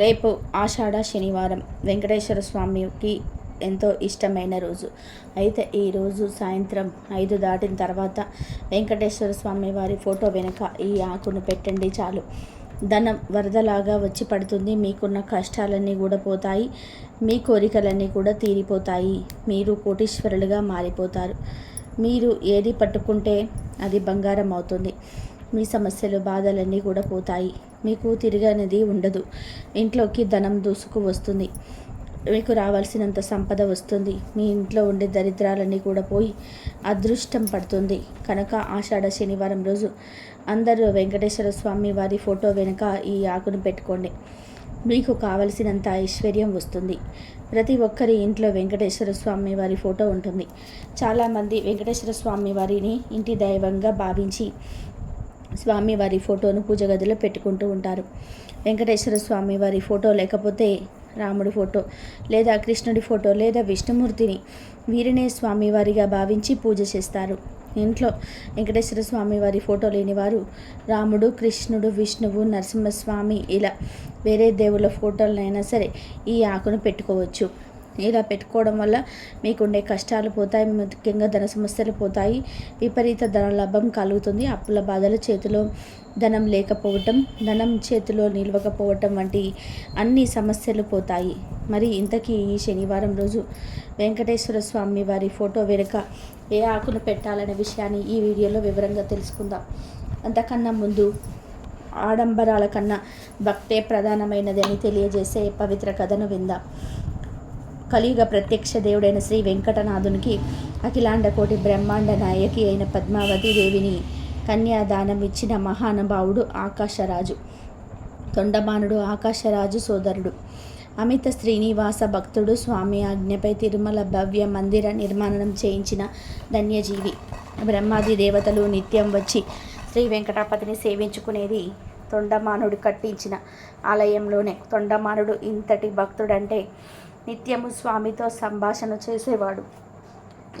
రేపు ఆషాఢ శనివారం వెంకటేశ్వర స్వామికి ఎంతో ఇష్టమైన రోజు. అయితే ఈరోజు సాయంత్రం ఐదు దాటిన తర్వాత వెంకటేశ్వర స్వామి వారి ఫోటో వెనుక ఈ ఆకును పెట్టండి చాలు. ధనం వరదలాగా వచ్చి పడుతుంది. మీకున్న కష్టాలన్నీ కూడా పోతాయి. మీ కోరికలన్నీ కూడా తీరిపోతాయి. మీరు కోటీశ్వరులుగా మారిపోతారు. మీరు ఏది పట్టుకుంటే అది బంగారం అవుతుంది. మీ సమస్యలు బాధలన్నీ కూడా పోతాయి. మీకు తిరిగనేది ఉండదు. ఇంట్లోకి ధనం దూసుకు వస్తుంది. మీకు రావాల్సినంత సంపద వస్తుంది. మీ ఇంట్లో ఉండే దరిద్రాలన్నీ కూడా పోయి అదృష్టం పడుతుంది. కనుక ఆషాఢ శనివారం రోజు అందరూ వెంకటేశ్వర స్వామి వారి ఫోటో వెనుక ఈ ఆకును పెట్టుకోండి. మీకు కావలసినంత ఐశ్వర్యం వస్తుంది. ప్రతి ఒక్కరి ఇంట్లో వెంకటేశ్వర స్వామి వారి ఫోటో ఉంటుంది. చాలామంది వెంకటేశ్వర స్వామి వారిని ఇంటి దైవంగా భావించి స్వామి వారి ఫోటోను పూజ గదిలో పెట్టుకుంటూ ఉంటారు. వెంకటేశ్వర స్వామి వారి ఫోటో లేకపోతే రాముడి ఫోటో లేదా కృష్ణుడి ఫోటో లేదా విష్ణుమూర్తిని వీరినే స్వామివారిగా భావించి పూజ చేస్తారు. ఇంట్లో వెంకటేశ్వర స్వామి వారి ఫోటో లేని వారు రాముడు కృష్ణుడు విష్ణువు నరసింహస్వామి ఇలా వేరే దేవుళ్ళ ఫోటోలనైనా సరే ఈ ఆకును పెట్టుకోవచ్చు. ఇలా పెట్టుకోవడం వల్ల మీకుండే కష్టాలు పోతాయి ముఖ్యంగా ధన సమస్యలు పోతాయి విపరీత ధన లాభం కలుగుతుంది. అప్పుల బాధలు చేతిలో ధనం లేకపోవటం ధనం చేతిలో నిలవకపోవటం వంటి అన్ని సమస్యలు పోతాయి. మరి ఇంతకీ ఈ శనివారం రోజు వెంకటేశ్వర స్వామి వారి ఫోటో వెనుక ఏ ఆకును పెట్టాలనే విషయాన్ని ఈ వీడియోలో వివరంగా తెలుసుకుందాం. అంతకన్నా ముందు ఆడంబరాల కన్నా భక్తే ప్రధానమైనది అని తెలియజేసే పవిత్ర కథను విందాం. కలియుగ ప్రత్యక్ష దేవుడైన శ్రీ వెంకటనాథునికి అఖిలాండ కోటి బ్రహ్మాండ నాయకి అయిన పద్మావతి దేవిని కన్యాదానం ఇచ్చిన మహానుభావుడు ఆకాశరాజు తొండమానుడు ఆకాశరాజు సోదరుడు. అమిత శ్రీనివాస భక్తుడు స్వామి ఆజ్ఞపై తిరుమల భవ్య మందిర నిర్మాణం చేయించిన ధన్యజీవి. బ్రహ్మాది దేవతలు నిత్యం వచ్చి శ్రీ వెంకటాపతిని సేవించుకునేది తొండమానుడు కట్టించిన ఆలయంలోనే. తొండమానుడు ఇంతటి భక్తుడంటే నిత్యము స్వామితో సంభాషణ చేసేవాడు.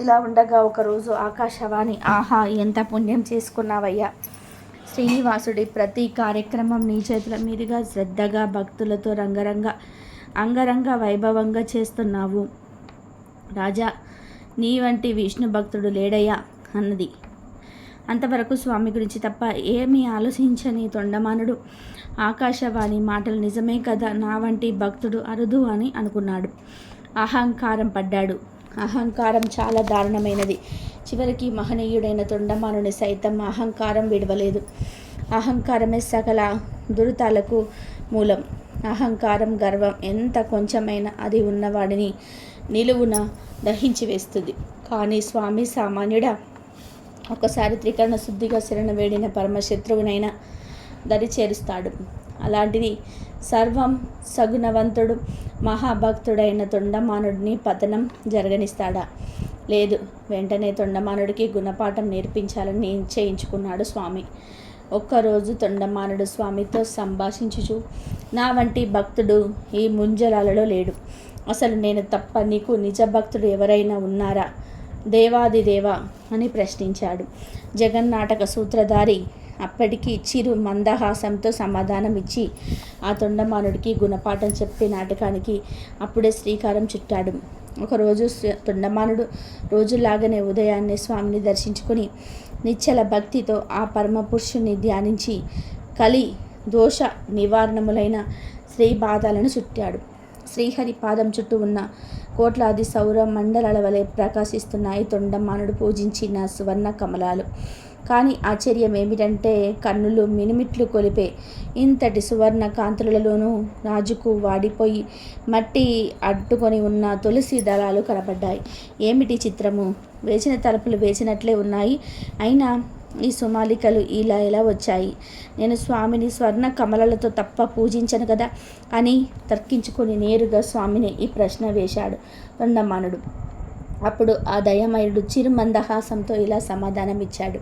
ఇలా ఉండగా ఒకరోజు ఆకాశవాణి ఆహా ఎంత పుణ్యం చేసుకున్నావయ్యా. శ్రీనివాసుడి ప్రతి కార్యక్రమం నీ చేతుల మీదుగా శ్రద్ధగా భక్తులతో రంగరంగ అంగరంగ వైభవంగా చేస్తున్నావు. రాజా నీ వంటి విష్ణు భక్తుడు లేడయ్యా అన్నది. అంతవరకు స్వామి గురించి తప్ప ఏమీ ఆలోచించని తొండమానుడు ఆకాశవాణి మాటలు నిజమే కదా? నా వంటి భక్తుడు అరుదు అని అనుకున్నాడు. అహంకారం పడ్డాడు. అహంకారం చాలా దారుణమైనది. చివరికి మహనీయుడైన తొండమానుని సైతం అహంకారం విడవలేదు. అహంకారమే సకల దురితాలకు మూలం. అహంకారం గర్వం ఎంత కొంచెమైనా అది ఉన్నవాడిని నిలువున దహించి వేస్తుంది. కానీ స్వామి సామాన్యుడా ఒకసారి త్రికరణ శుద్ధిగా శరణ వేడిన పరమశత్రువునైనా దరి చేరుస్తాడు. అలాంటిది సర్వం సగుణవంతుడు మహాభక్తుడైన తొండమానుడిని పతనం జరగనిస్తాడా? లేదు. వెంటనే తొండమానుడికి గుణపాఠం నేర్పించాలని నిశ్చయించుకున్నాడు స్వామి. ఒక్కరోజు తొండమానుడు స్వామితో సంభాషించుచు నా వంటి భక్తుడు ఈ ముంజలాలలో లేడు. అసలు నేను తప్ప నీకు నిజ భక్తుడు ఎవరైనా ఉన్నారా? దేవాది దేవా అని ప్రశ్నించాడు. జగన్నాటక సూత్రధారి అప్పటికి చిరు మందహాసంతో సమాధానం ఇచ్చి ఆ తొండమానుడికి గుణపాఠం చెప్పే నాటకానికి అప్పుడే శ్రీకారం చుట్టాడు. ఒకరోజు తొండమానుడు రోజులాగానే ఉదయాన్నే స్వామిని దర్శించుకొని నిశ్చల భక్తితో ఆ పరమ పురుషుని ధ్యానించి కలి దోష నివారణములైన శ్రీ బాధాలను చుట్టాడు. శ్రీహరి పాదం చుట్టూ ఉన్న కోట్లాది సౌర మండలాల వలె ప్రకాశిస్తున్నాయి తొండమానుడు పూజించిన సువర్ణ కమలాలు. కానీ ఆశ్చర్యం ఏమిటంటే కన్నులు మినిమిట్లు కొలిపే ఇంతటి సువర్ణ కాంతులలోనూ రాజుకు వాడిపోయి మట్టి అడ్డుకొని ఉన్న తులసి దళాలు కనబడ్డాయి. ఏమిటి చిత్రము? వేసిన తలుపులు వేసినట్లే ఉన్నాయి. అయినా ఈ సుమాలికలు ఇలా ఇలా వచ్చాయి? నేను స్వామిని స్వర్ణ కమలలతో తప్ప పూజించను కదా అని తర్కించుకొని నేరుగా స్వామిని ఈ ప్రశ్న వేశాడు. తొండమానుడు అప్పుడు ఆ దయమయుడు చిరుమందహాసంతో ఇలా సమాధానం ఇచ్చాడు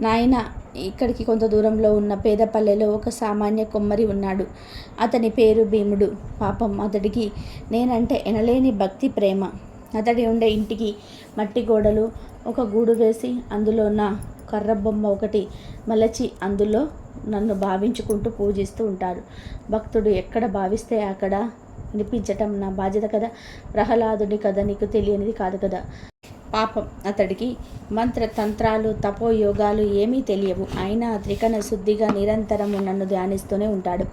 నాయన ఇక్కడికి కొంత దూరంలో ఉన్న పేదపల్లెలో ఒక సామాన్య కొమ్మరి ఉన్నాడు. అతని పేరు భీముడు. పాపం అతడికి నేనంటే ఎనలేని భక్తి ప్రేమ. అతడి ఉండే ఇంటికి మట్టి గోడలు ఒక గూడు వేసి అందులో నా కర్ర బొమ్మ ఒకటి మలచి అందులో నన్ను భావించుకుంటూ పూజిస్తూ ఉంటారు. భక్తుడు ఎక్కడ భావిస్తే అక్కడ వినిపించటం నా బాధ్యత కదా? ప్రహ్లాదుని కదా నీకు తెలియనిది కాదు కదా? పాపం అతడికి మంత్ర తంత్రాలు తపోయోగాలు ఏమీ తెలియవు. అయినా త్రికణ శుద్ధిగా నిరంతరము నన్ను ధ్యానిస్తూనే ఉంటాడు.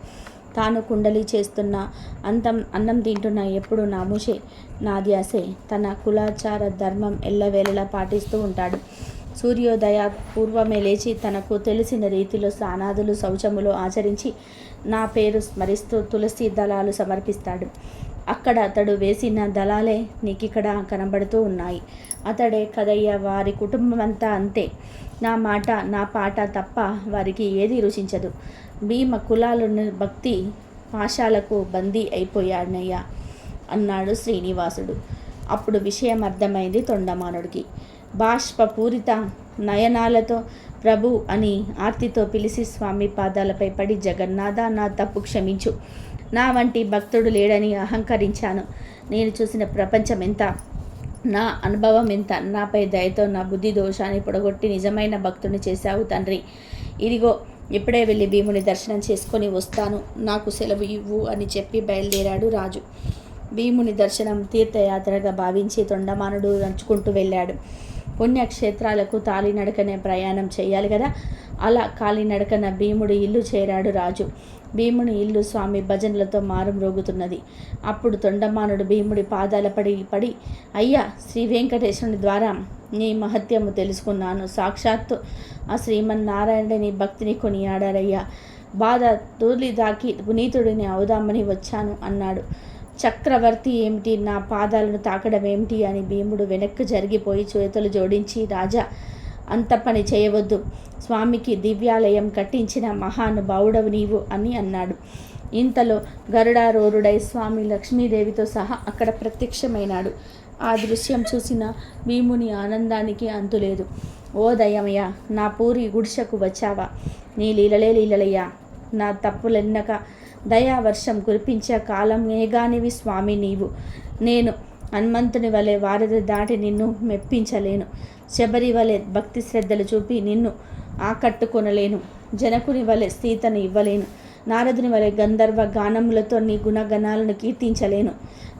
తాను కుండలి చేస్తున్న అంతం అన్నం తింటున్న ఎప్పుడు నా ముషే నా ధ్యాసే. తన కులాచార ధర్మం ఎల్లవేళలా పాటిస్తూ ఉంటాడు. సూర్యోదయ పూర్వమే లేచి తనకు తెలిసిన రీతిలో స్నానాదులు శౌచములు ఆచరించి నా పేరు స్మరిస్తూ తులసి దళాలు సమర్పిస్తాడు. అక్కడ అతడు వేసిన దళాలే నీకిక్కడ కనబడుతూ ఉన్నాయి. అతడే కదయ్య వారి కుటుంబం అంతా. అంతే నా మాట నా పాట తప్ప వారికి ఏది రుచించదు. భీమ కులాలను భక్తి పాశాలకు బందీ అయిపోయాడనయ్యా అన్నాడు శ్రీనివాసుడు. అప్పుడు విషయం అర్థమైంది తొండమానుడికి. బాష్పపూరిత నయనాలతో ప్రభు అని ఆర్తితో పిలిచి స్వామి పాదాలపై పడి జగన్నాథ నా తప్పు క్షమించు. నా వంటి భక్తుడు లేడని అహంకరించాను. నేను చూసిన ప్రపంచం ఎంత? నా అనుభవం ఎంత? నాపై దయతో నా బుద్ధి దోషాన్ని పొడగొట్టి నిజమైన భక్తుని చేశావు తండ్రి. ఇదిగో ఇప్పుడే వెళ్ళి భీముని దర్శనం చేసుకొని వస్తాను. నాకు సెలవు ఇవ్వు అని చెప్పి బయలుదేరాడు రాజు. భీముని దర్శనం తీర్థయాత్రగా భావించి తొండమానుడు నంచుకుంటూ వెళ్ళాడు. పుణ్యక్షేత్రాలకు తాలినడకనే ప్రయాణం చేయాలి కదా? అలా కాలినడకన భీముడి ఇల్లు చేరాడు రాజు. భీముని ఇల్లు స్వామి భజనలతో మారుమ్రోగుతున్నది అప్పుడు తొండమానుడు భీముడి పాదాల పడి పడి అయ్యా శ్రీ వెంకటేశ్వరుని ద్వారా నీ మహత్యము తెలుసుకున్నాను. సాక్షాత్తు ఆ శ్రీమన్నారాయణుడి భక్తిని కొనియాడారయ్యా. బాధ తూలి దాకి పునీతుడిని అవుదామని వచ్చాను అన్నాడు. చక్రవర్తి ఏమిటి? నా పాదాలను తాకడం ఏమిటి? అని భీముడు వెనక్కి జరిగిపోయి చేతులు జోడించి రాజా అంత పని చేయవద్దు. స్వామికి దివ్యాలయం కట్టించిన మహానుభావుడవు నీవు అని అన్నాడు. ఇంతలో గరుడారోరుడై స్వామి లక్ష్మీదేవితో సహా అక్కడ ప్రత్యక్షమైనాడు. ఆ దృశ్యం చూసిన భీముని ఆనందానికి అంతులేదు ఓ దయమయ్య నా పూరి గుడిసెకు వచ్చావా? నీ లీలలే లీలలయ్యా. నా తప్పులెన్నక దయావర్షం కురిపించే కాలం ఏగానివి స్వామి నీవు. నేను హనుమంతుని వలె వారధి దాటి నిన్ను మెప్పించలేను. శబరి వలె భక్తి శ్రద్ధలు చూపి నిన్ను ఆకట్టుకొనలేను. జనకుని వలె సీతను ఇవ్వలేను. నారదుని వలె గంధర్వ గానములతో నీ గుణగణాలను కీర్తించలేను.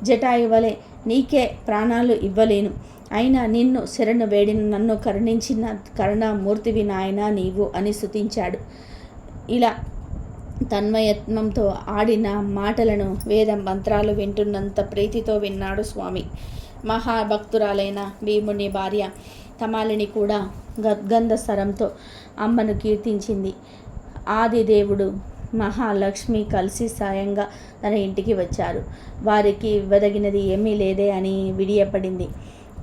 జటాయు వలె నీకే ప్రాణాలు ఇవ్వలేను. అయినా నిన్ను శరణు వేడిన నన్ను కరుణించిన కరుణామూర్తివి నాయన నీవు అని శుతించాడు ఇలా తన్మయత్నంతో ఆడిన మాటలను వేద మంత్రాలు వింటున్నంత ప్రీతితో విన్నాడు స్వామి. మహాభక్తురాలైన భీముని భార్య తమాలిని కూడా గద్గంధ స్వరంతో అమ్మను కీర్తించింది. ఆదిదేవుడు మహాలక్ష్మి కలిసి సాయంగా తన ఇంటికి వచ్చారు. వారికి ఇవ్వదగినది ఏమీ లేదే అని విడియపడింది.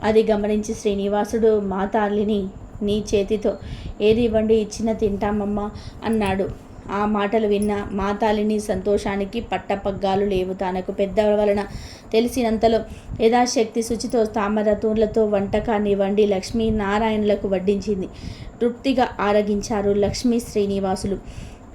అది గమనించి శ్రీనివాసుడు మాతాలిని నీ చేతితో ఏది ఇవ్వండి ఇచ్చిన తింటామమ్మా అన్నాడు. ఆ మాటలు విన్న మాతాలిని సంతోషానికి పట్టపగ్గాలు లేవు. తనకు పెద్ద వలన తెలిసినంతలో యథాశక్తి శుచితో తామరతూర్లతో వంటకాన్ని వండి లక్ష్మీ నారాయణులకు వడ్డించింది. తృప్తిగా ఆరగించారు లక్ష్మీ శ్రీనివాసులు.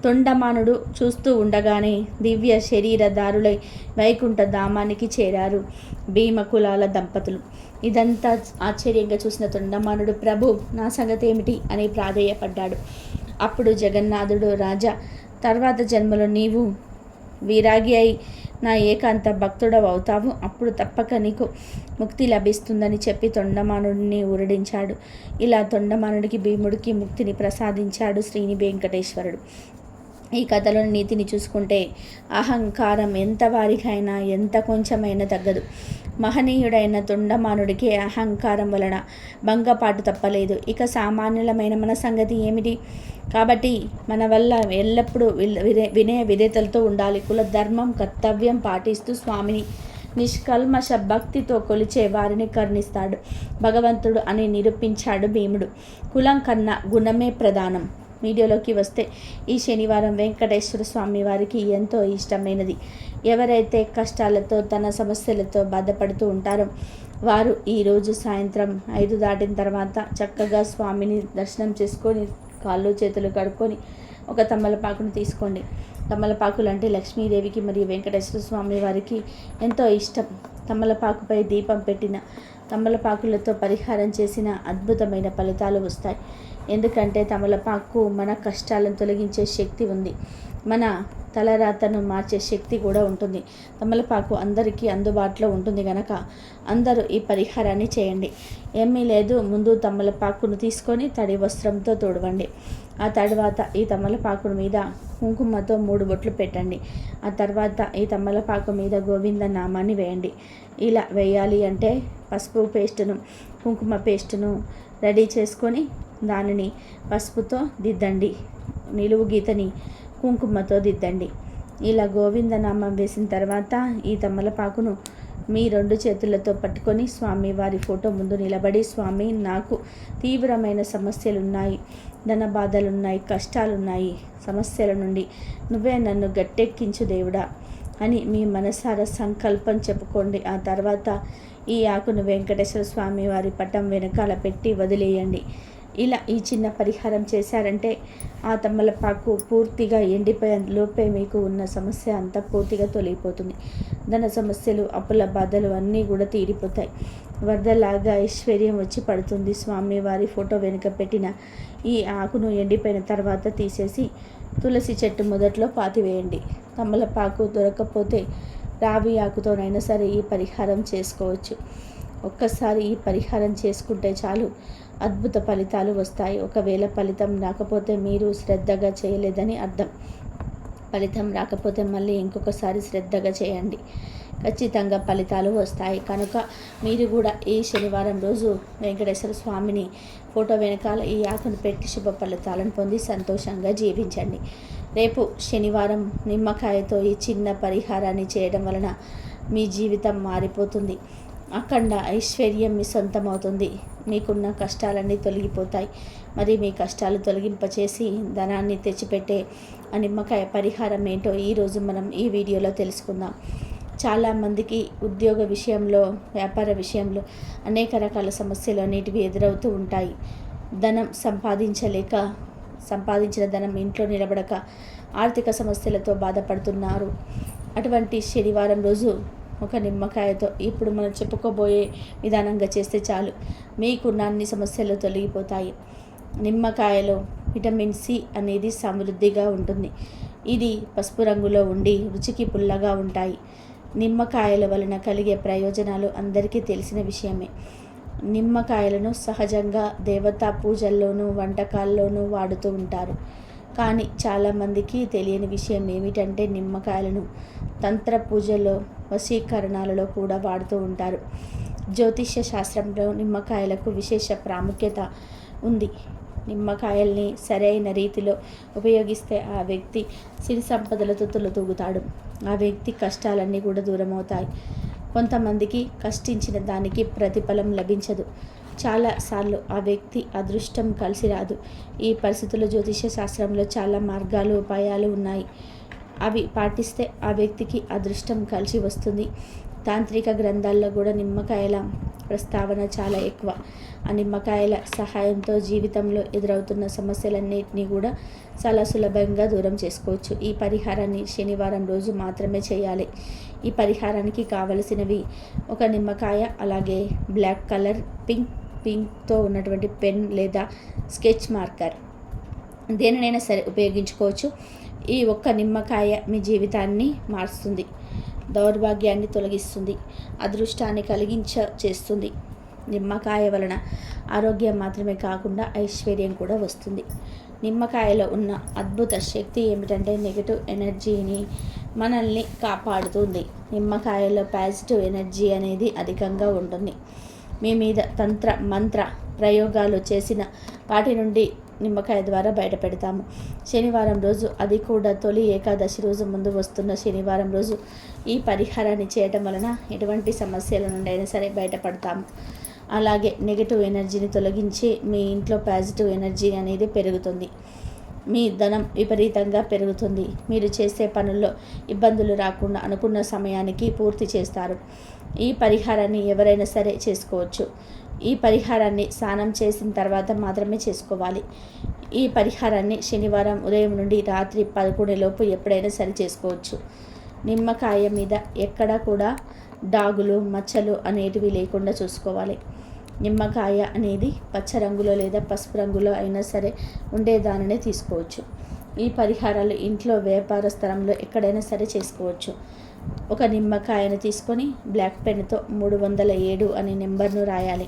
తొండమానుడు చూస్తూ ఉండగానే దివ్య శరీరదారులై వైకుంఠ ధామానికి చేరారు భీమకులాల దంపతులు. ఇదంతా ఆశ్చర్యంగా చూసిన తొండమానుడు ప్రభు నా సంగతి ఏమిటి అని ప్రాధేయపడ్డాడు. అప్పుడు జగన్నాథుడు రాజా తర్వాత జన్మలో నీవు వీరాగి అయి నా ఏకాంత భక్తుడవు అవుతావు. అప్పుడు తప్పక నీకు ముక్తి లభిస్తుందని చెప్పి తొండమానుడిని ఊరడించాడు. ఇలా తొండమానుడికి భీముడికి ముక్తిని ప్రసాదించాడు శ్రీని వెంకటేశ్వరుడు. ఈ కథలోని నీతిని చూసుకుంటే అహంకారం ఎంత వారికైనా ఎంత కొంచెమైనా తగ్గదు. మహనీయుడైన తొండమానుడికి అహంకారం వలన భంగపాటు తప్పలేదు. ఇక సామాన్యులమైన మన సంగతి ఏమిటి? కాబట్టి మన వల్ల ఎల్లప్పుడూ వినే వినయ విధేతలతో ఉండాలి. కుల ధర్మం కర్తవ్యం పాటిస్తూ స్వామిని నిష్కల్మష భక్తితో కొలిచే వారిని కర్ణిస్తాడు. భగవంతుడు అని నిరూపించాడు భీముడు. కులం కన్నా గుణమే ప్రధానం. వీడియోలోకి వస్తే ఈ శనివారం వెంకటేశ్వర స్వామి వారికి ఎంతో ఇష్టమైనది. ఎవరైతే కష్టాలతో తన సమస్యలతో బాధపడుతూ ఉంటారో వారు ఈరోజు సాయంత్రం ఐదు దాటిన తర్వాత చక్కగా స్వామిని దర్శనం చేసుకొని కాళ్ళు చేతులు కడుక్కొని ఒక తమ్మలపాకును తీసుకోండి. తమ్మలపాకులు అంటే లక్ష్మీదేవికి మరియు వెంకటేశ్వర స్వామి వారికి ఎంతో ఇష్టం. తమ్మలపాకుపై దీపం పెట్టిన తమ్మలపాకులతో పరిహారం చేసిన అద్భుతమైన ఫలితాలు వస్తాయి. ఎందుకంటే తమలపాకు మన కష్టాలను తొలగించే శక్తి ఉంది. మన తలరాతను మార్చే శక్తి కూడా ఉంటుంది. తమలపాకు అందరికీ అందుబాటులో ఉంటుంది కనుక అందరూ ఈ పరిహారాన్ని చేయండి. ఏమీ లేదు ముందు తమలపాకును తీసుకొని తడి వస్త్రంతో తోడవండి. ఆ తర్వాత ఈ తమలపాకు మీద కుంకుమతో మూడు బొట్లు పెట్టండి. ఆ తర్వాత ఈ తమలపాకు మీద గోవింద నామాన్ని వేయండి. ఇలా వేయాలి అంటే పసుపు పేస్టును కుంకుమ పేస్టును రెడీ చేసుకొని దానిని పసుపుతో దిద్దండి. నిలువు గీతని కుంకుమతో దిద్దండి. ఇలా గోవిందనామం వేసిన తర్వాత ఈ తమలపాకును మీ రెండు చేతులతో పట్టుకొని స్వామి వారి ఫోటో ముందు నిలబడి స్వామి నాకు తీవ్రమైన సమస్యలు ఉన్నాయి ధన బాధలున్నాయి కష్టాలున్నాయి. సమస్యల నుండి నువ్వే నన్ను గట్టెక్కించు దేవుడా అని మీ మనసార సంకల్పం చెప్పుకోండి. ఆ తర్వాత ఈ ఆకును వెంకటేశ్వర స్వామి వారి పటం వెనకాల పెట్టి వదిలేయండి. ఇలా ఈ చిన్న పరిహారం చేశారంటే ఆ తమ్మలపాకు పూర్తిగా ఎండిపోయే లోపే మీకు ఉన్న సమస్య అంతా పూర్తిగా తొలగిపోతుంది. ధన సమస్యలు అప్పుల బాధలు అన్నీ కూడా తీరిపోతాయి. వరదలాగా ఐశ్వర్యం వచ్చి పడుతుంది. స్వామి వారి ఫోటో వెనుక పెట్టిన ఈ ఆకును ఎండిపోయిన తర్వాత తీసేసి తులసి చెట్టు మొదట్లో పాతివేయండి తమలపాకు దొరకకపోతే రావి ఆకుతోనైనా సరే ఈ పరిహారం చేసుకోవచ్చు. ఒక్కసారి ఈ పరిహారం చేసుకుంటే చాలు. అద్భుత ఫలితాలు వస్తాయి. ఒకవేళ ఫలితం రాకపోతే మీరు శ్రద్ధగా చేయలేదని అర్థం. ఫలితం రాకపోతే మళ్ళీ ఇంకొకసారి శ్రద్ధగా చేయండి. ఖచ్చితంగా ఫలితాలు వస్తాయి. కనుక మీరు కూడా ఈ శనివారం రోజు వెంకటేశ్వర స్వామిని ఫోటో వెనకాల ఈ ఆకును పెట్టి శుభ ఫలితాలను పొంది సంతోషంగా జీవించండి. రేపు శనివారం నిమ్మకాయతో ఈ చిన్న పరిహారాన్ని చేయడం వలన మీ జీవితం మారిపోతుంది. అఖండ ఐశ్వర్యం మీ సొంతమవుతుంది. మీకున్న కష్టాలన్నీ తొలగిపోతాయి. మరి మీ కష్టాలు తొలగింపచేసి ధనాన్ని తెచ్చిపెట్టే ఆ నిమ్మకాయ పరిహారం ఏంటో ఈరోజు మనం ఈ వీడియోలో తెలుసుకుందాం. చాలామందికి ఉద్యోగ విషయంలో వ్యాపార విషయంలో అనేక రకాల సమస్యలు అనేటివి ఎదురవుతూ ఉంటాయి. ధనం సంపాదించలేక సంపాదించిన ధనం ఇంట్లో నిలబడక ఆర్థిక సమస్యలతో బాధపడుతున్నారు. అటువంటి శనివారం రోజు ఒక నిమ్మకాయతో ఇప్పుడు మనం చెప్పుకోబోయే విధానంగా చేస్తే చాలు. మీకున్న అన్ని సమస్యలు తొలగిపోతాయి. నిమ్మకాయలో విటమిన్ సి అనేది సమృద్ధిగా ఉంటుంది. ఇది పసుపు రంగులో ఉండి రుచికి పుల్లగా ఉంటాయి. నిమ్మకాయల వలన కలిగే ప్రయోజనాలు అందరికీ తెలిసిన విషయమే. నిమ్మకాయలను సహజంగా దేవతా పూజల్లోనూ వంటకాల్లోనూ వాడుతూ ఉంటారు. కానీ చాలామందికి తెలియని విషయం ఏమిటంటే నిమ్మకాయలను తంత్ర పూజలో వశీకరణాలలో కూడా వాడుతూ ఉంటారు. జ్యోతిష్య శాస్త్రంలో నిమ్మకాయలకు విశేష ప్రాముఖ్యత ఉంది. నిమ్మకాయల్ని సరైన రీతిలో ఉపయోగిస్తే ఆ వ్యక్తి సిరి సంపదలతో తులతూగుతాడు ఆ వ్యక్తి కష్టాలన్నీ కూడా దూరమవుతాయి. కొంతమందికి కష్టించిన దానికి ప్రతిఫలం లభించదు. చాలాసార్లు ఆ వ్యక్తి అదృష్టం కలిసి రాదు. ఈ పరిస్థితుల్లో జ్యోతిష శాస్త్రంలో చాలా మార్గాలు ఉపాయాలు ఉన్నాయి. అవి పాటిస్తే ఆ వ్యక్తికి అదృష్టం కలిసి వస్తుంది. తాంత్రిక గ్రంథాల్లో కూడా నిమ్మకాయల ప్రస్తావన చాలా ఎక్కువ. ఆ నిమ్మకాయల సహాయంతో జీవితంలో ఎదురవుతున్న సమస్యలన్నింటినీ కూడా చాలా సులభంగా దూరం చేసుకోవచ్చు. ఈ పరిహారాన్ని శనివారం రోజు మాత్రమే చేయాలి. ఈ పరిహారానికి కావలసినవి ఒక నిమ్మకాయ అలాగే బ్లాక్ కలర్ పింక్ పింక్తో ఉన్నటువంటి పెన్ లేదా స్కెచ్ మార్కర్. దేనినైనా సరే ఉపయోగించుకోవచ్చు. ఈ ఒక్క నిమ్మకాయ మీ జీవితాన్ని మారుస్తుంది దౌర్భాగ్యాన్ని తొలగిస్తుంది అదృష్టాన్ని కలిగించ చేస్తుంది. నిమ్మకాయ వలన ఆరోగ్యం మాత్రమే కాకుండా ఐశ్వర్యం కూడా వస్తుంది. నిమ్మకాయలో ఉన్న అద్భుత శక్తి ఏమిటంటే నెగిటివ్ ఎనర్జీని మనల్ని కాపాడుతుంది. నిమ్మకాయలో పాజిటివ్ ఎనర్జీ అనేది అధికంగా ఉంటుంది. మీ మీద తంత్ర మంత్ర ప్రయోగాలు చేసిన వాటి నుండి నిమ్మకాయ ద్వారా బయటపెడతాము శనివారం రోజు అది కూడా తొలి ఏకాదశి రోజు ముందు వస్తున్న శనివారం రోజు ఈ పరిహారాన్ని చేయటం వలన ఎటువంటి సమస్యల నుండి అయినా సరే బయటపడతాము అలాగే నెగిటివ్ ఎనర్జీని తొలగించి మీ ఇంట్లో పాజిటివ్ ఎనర్జీ అనేది పెరుగుతుంది. మీ ధనం విపరీతంగా పెరుగుతుంది. మీరు చేసే పనుల్లో ఇబ్బందులు రాకుండా అనుకున్న సమయానికి పూర్తి చేస్తారు. ఈ పరిహారాన్ని ఎవరైనా సరే చేసుకోవచ్చు. ఈ పరిహారాన్ని స్నానం చేసిన తర్వాత మాత్రమే చేసుకోవాలి. ఈ పరిహారాన్ని శనివారం ఉదయం నుండి రాత్రి పదకొండులోపు ఎప్పుడైనా సరి చేసుకోవచ్చు. నిమ్మకాయ మీద ఎక్కడా కూడా డాగులు మచ్చలు అనేటివి లేకుండా చూసుకోవాలి. నిమ్మకాయ అనేది పచ్చ రంగులో లేదా పసుపు రంగులో అయినా సరే ఉండేదానినే తీసుకోవచ్చు. ఈ పరిహారాలు ఇంట్లో వ్యాపార స్థలంలో ఎక్కడైనా సరే చేసుకోవచ్చు. ఒక నిమ్మకాయను తీసుకొని బ్లాక్ పెన్తో మూడు వందల ఏడు అనే నెంబర్ను రాయాలి.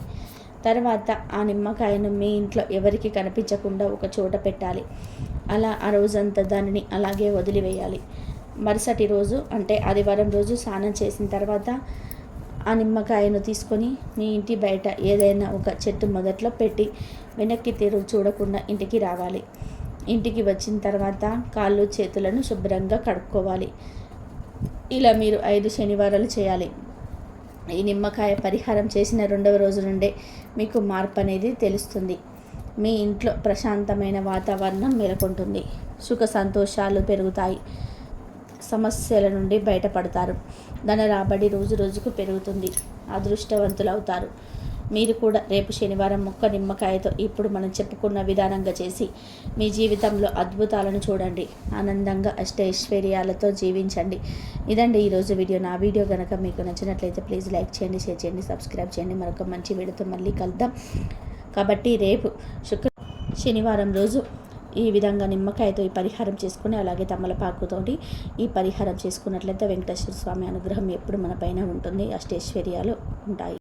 తర్వాత ఆ నిమ్మకాయను మీ ఇంట్లో ఎవరికి కనిపించకుండా ఒక చోట పెట్టాలి. అలా ఆ రోజంతా దానిని అలాగే వదిలివేయాలి. మరుసటి రోజు అంటే ఆదివారం రోజు స్నానం చేసిన తర్వాత ఆ నిమ్మకాయను తీసుకొని మీ ఇంటి బయట ఏదైనా ఒక చెట్టు మొదట్లో పెట్టి వెనక్కి తీరు చూడకుండా ఇంటికి రావాలి. ఇంటికి వచ్చిన తర్వాత కాళ్ళు చేతులను శుభ్రంగా కడుక్కోవాలి. ఇలా మీరు ఐదు శనివారాలు చేయాలి. ఈ నిమ్మకాయ పరిహారం చేసిన రెండవ రోజు నుండే మీకు మార్పు అనేది తెలుస్తుంది. మీ ఇంట్లో ప్రశాంతమైన వాతావరణం నెలకొంటుంది. సుఖ సంతోషాలు పెరుగుతాయి. సమస్యల నుండి బయటపడతారు. ధన రాబడి రోజు రోజుకు పెరుగుతుంది. అదృష్టవంతులవుతారు. మీరు కూడా రేపు శనివారం మొక్క నిమ్మకాయతో ఇప్పుడు మనం చెప్పుకున్న విధానంగా చేసి మీ జీవితంలో అద్భుతాలను చూడండి. ఆనందంగా అష్టైశ్వర్యాలతో జీవించండి. ఇదండి ఈరోజు వీడియో. నా వీడియో కనుక మీకు నచ్చినట్లయితే ప్లీజ్ లైక్ చేయండి షేర్ చేయండి సబ్స్క్రైబ్ చేయండి. మరొక మంచి వీడియోతో మళ్ళీ కలుద్దాం. కాబట్టి రేపు శుక్ర శనివారం రోజు ఈ విధంగా నిమ్మకాయతో ఈ పరిహారం చేసుకుని అలాగే తమలపాకుతోటి ఈ పరిహారం చేసుకున్నట్లయితే వెంకటేశ్వర స్వామి అనుగ్రహం ఎప్పుడు మన పైన ఉంటుంది. అష్టైశ్వర్యాలు ఉంటాయి.